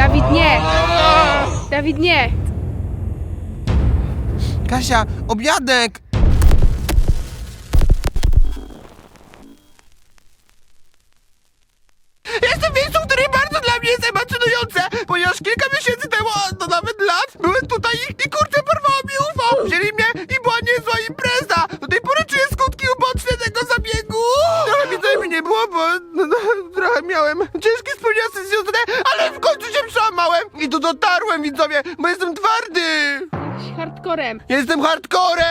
Dawid, nie! Dawid, nie! Kasia, obiadek! Jestem w miejscu, które bardzo dla mnie jest emocjonujące, ponieważ kilka miesięcy temu, a to nawet lat, byłem tutaj i, i kurczę porwało mi UFO. Wzięli mnie i była niezła impreza. Dotarłem, widzowie, bo jestem twardy. Jesteś hardcorem. Jestem hardcorem!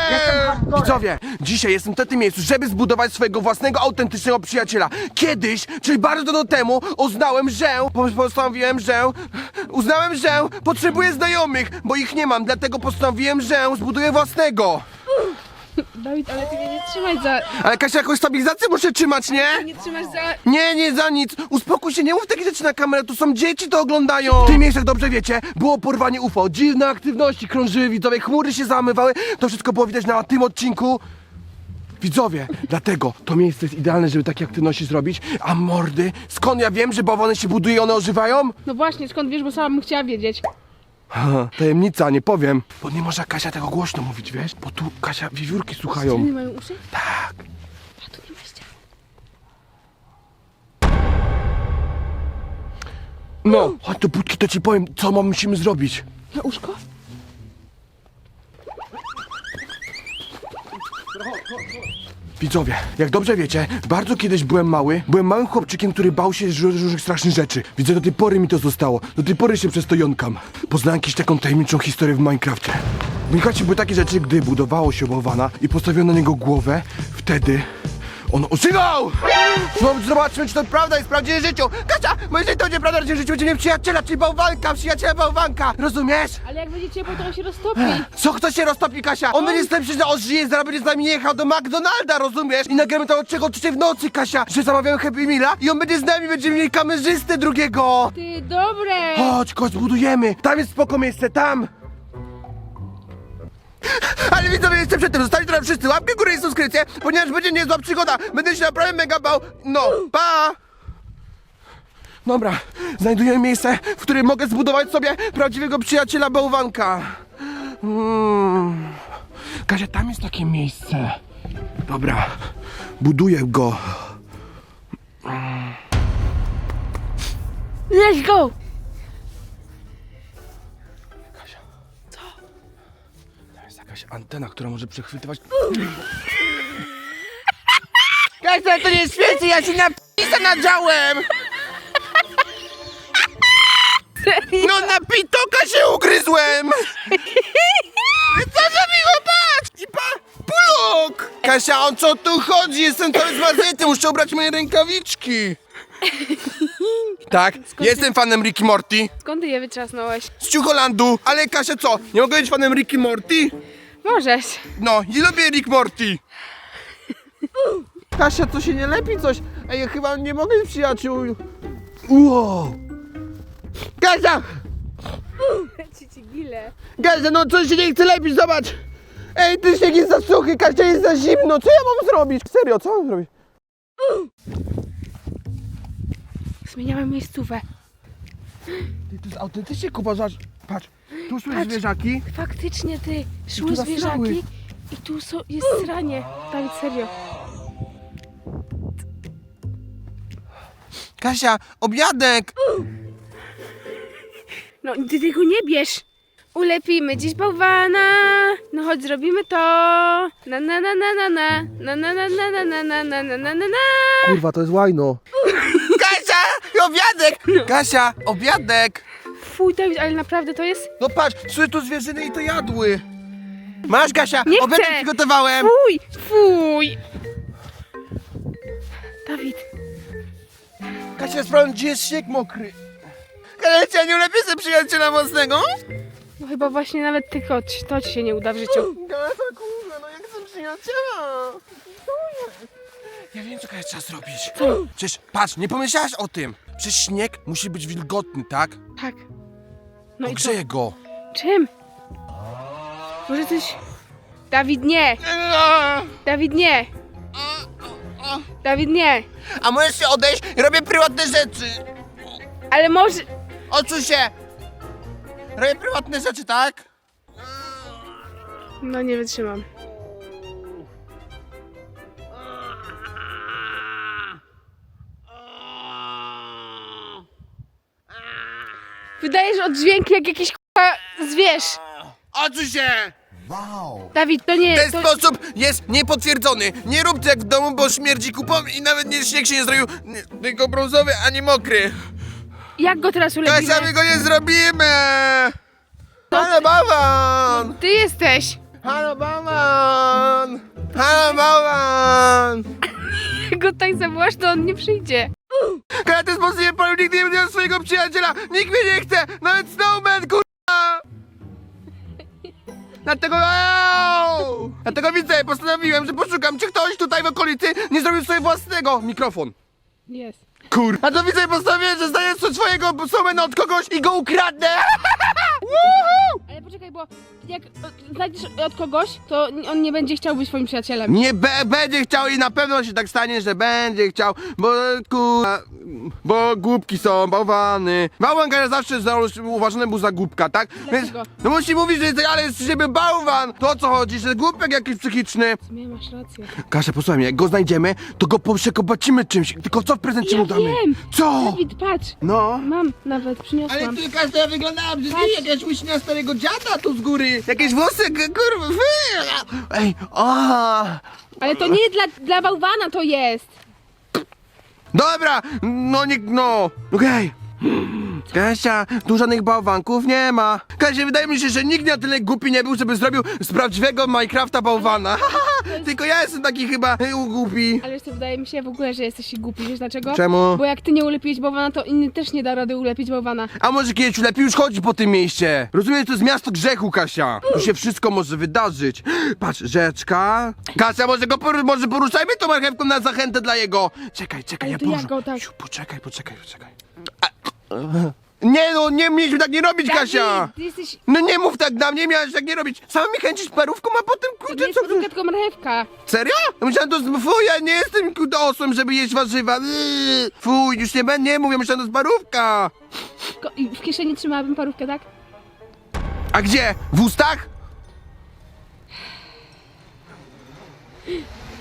Widzowie, dzisiaj jestem w tym miejscu, żeby zbudować swojego własnego, autentycznego przyjaciela. Kiedyś, czyli bardzo dawno temu, uznałem, że, po- postanowiłem, że, uznałem, że potrzebuję znajomych, bo ich nie mam, dlatego postanowiłem, że zbuduję własnego. Dawid, ale ty mnie nie trzymaj za... Ale Kasia, jakąś stabilizację muszę trzymać, nie? Nie trzymasz za... Nie, nie za nic. Uspokój się, nie mów takich rzeczy na kamerę, tu są dzieci, to oglądają. W tych miejscach, dobrze wiecie, było porwanie UFO, dziwne aktywności krążyły, widzowie, chmury się zamywały, to wszystko było widać na tym odcinku. Widzowie, dlatego to miejsce jest idealne, żeby takie aktywności zrobić. A mordy, skąd ja wiem, że bałwany się buduje i one ożywają? No właśnie, skąd wiesz, bo sama bym chciała wiedzieć. Ha, tajemnica, nie powiem. Bo nie może Kasia tego głośno mówić, wiesz? Bo tu Kasia wiewiórki słuchają. Oni mają uszy? Tak. A tu nie wejścia. No, chodź do budki, to ci powiem, co mam, musimy zrobić. Na uszko? Widzowie, jak dobrze wiecie, bardzo kiedyś byłem mały. Byłem małym chłopczykiem, który bał się różnych strasznych rzeczy. Widzę, do tej pory mi to zostało. Do tej pory się przez to jąkam. Poznałem jakąś taką tajemniczą historię w Minecrafcie. W Minecrafcie były takie rzeczy, gdy budowało się bałwana i postawiono na niego głowę, wtedy on ożywał! No, zobaczmy, czy to prawda jest w prawdziwym życiu. Kasia, bo jeżeli to będzie prawda w prawdziwym życiu, będziemy przyjaciela, czyli bałwanka, przyjaciela bałwanka. Rozumiesz? Ale jak będzie ciepło, to on się roztopi. Co kto się roztopi, Kasia? On będzie lepszy, że on żyje, zaraz będzie z nami jechał do McDonalda, rozumiesz? I nagramy to od czego w nocy, Kasia, że zamawiamy Happy Meala i on będzie z nami, będziemy mieli kamerzystę drugiego. Ty, dobre! Chodź, chodź, budujemy. Tam jest spoko miejsce, tam. Ale widzowie, jeszcze przed tym, zostawcie teraz wszyscy łapkę górę i subskrypcję, ponieważ będzie niezła przygoda. Będę się naprawdę mega bał. No, pa! Dobra, znajduję miejsce, w którym mogę zbudować sobie prawdziwego przyjaciela bałwanka. Mm. Kasia, tam jest takie miejsce. Dobra, buduję go. Let's go! Jakaś antena, która może przechwytywać... Kasia, to nie jest świeci, ja się napisa nadziałem! No na pitoka się ugryzłem! Co za miło, patrz! I pa... Pulok! Kasia, o co tu chodzi? Jestem cały zmarznięty, muszę ubrać moje rękawiczki. Tak, jestem fanem Ricky Morty Skąd ty je wytrzasnąłeś? z Ciucholandu, ale Kasia co? Nie mogę być fanem Ricky Morty? Możesz. No, nie lubię Rick Morty. Kasia, to się nie lepi coś. Ej, ja chyba nie mogę być przyjaciół. Wow. Kasia! Ci ci gile. Kasia, no coś się nie chce lepić, zobacz. Ej, ty śnieg jest za suchy, Kasia jest za zimno. Co ja mam zrobić? Serio, co mam zrobić? Zmieniamy miejscówę. Ty, to jest autentycznie kupa, zobacz. Patrz, tu są Patrz. zwierzaki. Faktycznie ty, szły tu zasrały. zwierzaki i tu są, jest sranie. Dawid, serio. Kasia, obiadek. No, ty tego nie bierz. Ulepimy dziś bałwana. No chodź, zrobimy to. Na na na na na na. Na na na na na na na na na na na na. Kurwa, to jest łajno. Kasia, obiadek. Kasia, obiadek. Fuj, Dawid, ale naprawdę to jest... No patrz, szły tu zwierzyny i to jadły. Masz, Kasia, Nie obiadek chcę. przygotowałem. Fuj, fuj. Dawid, Kasia, sprawdź, gdzie jest śnieg mokry. Kasia, nie lepiej sobie przyjaciela mocnego? no chyba właśnie nawet tylko ci- to ci się nie uda w życiu. Kasia, kurwa, no jak chcę przyjaciela. Ja wiem, co trzeba zrobić. Co? Przecież, patrz, nie pomyślałaś o tym. Przecież śnieg musi być wilgotny, tak? Tak. No i co? Ogrzeję go. Czym? Może coś... Dawid, nie! Dawid, nie! Dawid, nie! A możesz się odejść? Robię prywatne rzeczy. Ale może... Odsuń się! Robię prywatne rzeczy, tak? No nie wytrzymam. Wydajesz oddźwięki jak jakiś k***a zwierz. Odsuń się! Dawid, to nie... Ten To... sposób jest niepotwierdzony. Nie rób tak w domu, bo śmierdzi kupą i nawet nie, śnieg się nie zrobił nie, tylko brązowy, ani mokry. Jak go teraz ulepimy? Kasia, my go nie zrobimy! Halo, bawan! Ty jesteś. Halo, bawan! Halo, bawan! Jak go tak zawołasz, to on nie przyjdzie. Kasia, ten sposób nie palił, nigdy nie będzie miał swojego przyjaciela! Nikt mnie nie chce! Nawet Snowman, kurwa! Dlatego, Eee! Dlatego widzę, postanowiłem, że poszukam, czy ktoś tutaj w okolicy nie zrobił sobie własnego mikrofon. Jest. Kur... A to widzę, postanowiłem, że zdaję sobie swojego Snowmana od kogoś i go ukradnę! Woohoo! Ale poczekaj, bo jak o, znajdziesz od kogoś, to on nie będzie chciał być twoim przyjacielem. Nie be, będzie chciał i na pewno się tak stanie, że będzie chciał, bo ku... Bo głupki są, bałwany. Bałwan Kasia zawsze za, uważany był za głupka, tak? Więc, Dlaczego? no musi mówić, że jest, ale jest z siebie bałwan. To o co chodzi, że głupek jakiś psychiczny. Sumie masz rację. Kasia, posłuchaj mnie, jak go znajdziemy, to go przekobacimy czymś. Tylko co w prezencie Ja mu damy? wiem! Co? Dawid, patrz! No. Mam nawet, przyniosłam. ty, Kasia, ja wyglądałam, że Patrz. jakaś łyśnia starego dziada tu z góry. Jakieś włosy, k- kurwa, wy. Ej, a. Ale to nie dla, dla bałwana to jest! Dobra, no nie, no, okej. Kasia, tu żadnych bałwanków nie ma. Kasia, wydaje mi się, że nikt na tyle głupi nie był, żeby zrobił z prawdziwego Minecrafta bałwana. Tylko ja jestem taki chyba y, głupi. Ale co, wydaje mi się w ogóle, że jesteś głupi, wiesz dlaczego? Czemu? Bo jak ty nie ulepiłeś bałwana, to inny też nie da rady ulepić bałwana. A może kiedyś lepiej już chodzi po tym mieście? Rozumiem, że to jest miasto grzechu, Kasia. Tu się wszystko może wydarzyć. Patrz, rzeczka. Kasia, może go poru- może poruszajmy tą marchewką na zachętę dla jego. Czekaj, czekaj, Ale ja to poruszę. jak go tak? Poczekaj, poczekaj, poczekaj. A, nie no, nie mieliśmy tak nie robić, Kasia. Dawid, ty jesteś... No nie mów tak na mnie, miałeś tak nie robić. Sama mi chęcisz parówką, a potem To nie kurde jest co... parówka, tylko marchewka. Serio? No Myślałem, to jest... Fuj, ja nie jestem kurde osłem, żeby jeść warzywa. Yy, Fuj, już nie będę, nie mówię, myślałem, to jest parówka. Ko- i w kieszeni trzymałabym parówkę, tak? A gdzie? W ustach?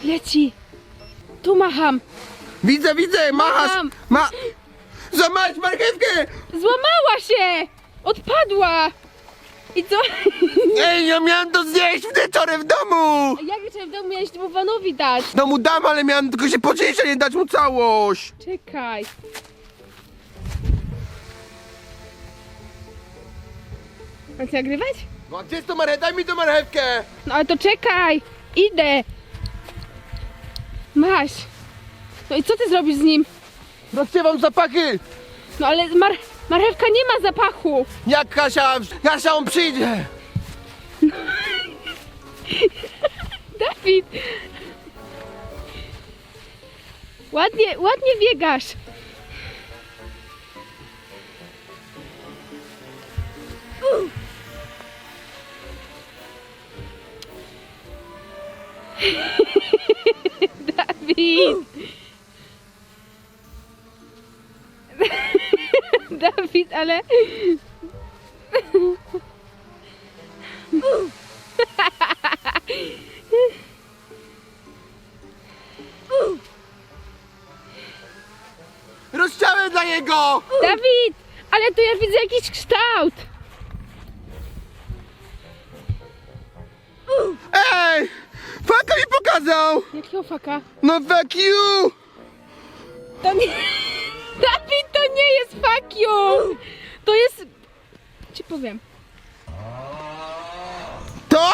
Leci! Tu macham! Widzę, widzę, machasz. Mam. Ma... Zamać marchewkę! Złamała się! Odpadła! I co? Ej, ja miałem to zjeść wieczorem w domu! Jak wieczorem w domu miałeś bałwanowi dać? W domu dam, ale miałem tylko się podzielić, a nie dać mu całość. Czekaj. A co, nagrywać? No a gdzie jest to marchewka? Daj mi tą marchewkę! No ale to czekaj! Idę! Maś! No i co ty zrobisz z nim? Rozsiewam zapachy! No ale mar marchewka nie ma zapachu! Jak Kasia, Kasia on przyjdzie! Dawid! Ładnie, ładnie biegasz! Dawid! Dawid, ale... Rozciąłem dla niego! Dawid! Ale tu ja widzę jakiś kształt! Ej! Faka mi pokazał! Jakiego faka? No fuck you! To nie... Ci powiem. To?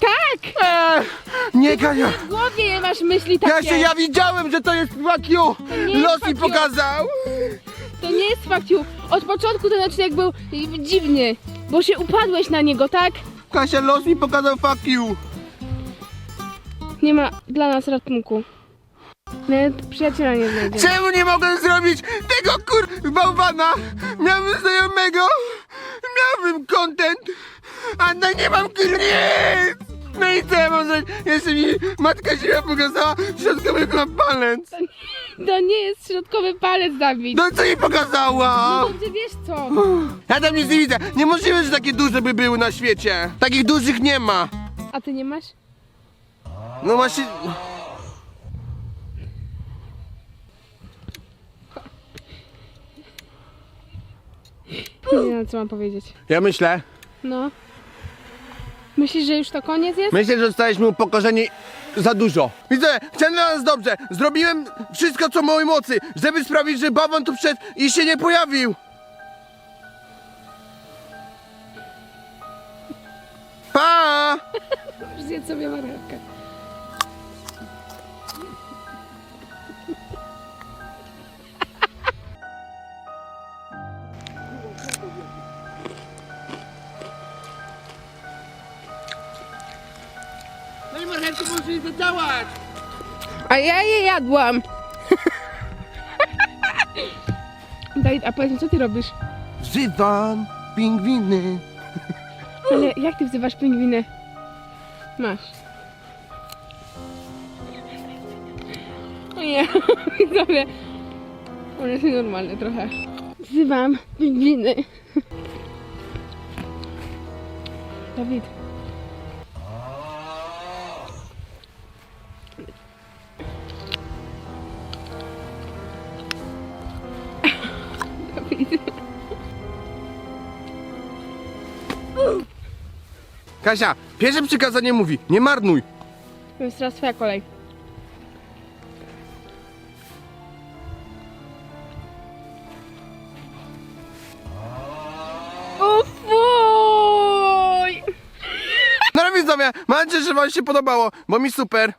Tak! Ej, nie Kasia! W głowie masz myśli takie. Kasia, ja widziałem, że to jest fuck you! nie jest Los mi fuck you. pokazał! To nie jest fuck you. Od początku ten odcinek był dziwny, bo się upadłeś na niego, tak? Kasia, los mi pokazał you! Nie ma dla nas ratunku. Nawet przyjaciela nie znajdziemy. Czemu nie mogłem zrobić tego kur... bałwana? Miałem znajomego, miałbym content, a no nie mam kur... nic! No i co ja mam zrobić? Jeszcze mi matka się pokazała, wygląda palec. To nie, nie jest środkowy palec, Dawid. No co mi pokazała? Dobrze wiesz co. Ja tam nic nie widzę. Niemożliwe, że takie duże by były na świecie. Takich dużych nie ma. A ty nie masz? No właśnie... Nie wiem, co mam powiedzieć. Ja myślę, No. Myślisz, że już to koniec jest? myślę, że zostaliśmy upokorzeni za dużo. Widzę, chciałem dla nas dobrze. Zrobiłem wszystko, co w mojej mocy, żeby sprawić, że bałwan tu wszedł i się nie pojawił. Pa! Zjedz sobie marchewkę. Nie zadziałać. A ja je jadłam. Dawid, a powiedz mi, co ty robisz? Wzywam pingwiny. Ale jak ty wzywasz pingwiny? Masz. O nie, widzowie. On jest nienormalny trochę. Wzywam pingwiny. Dawid. Kasia, pierwsze przykazanie mówi, nie marnuj. To jest teraz twoja kolej. O fuj! No widzowie, mam nadzieję, że wam się podobało, bo mi super.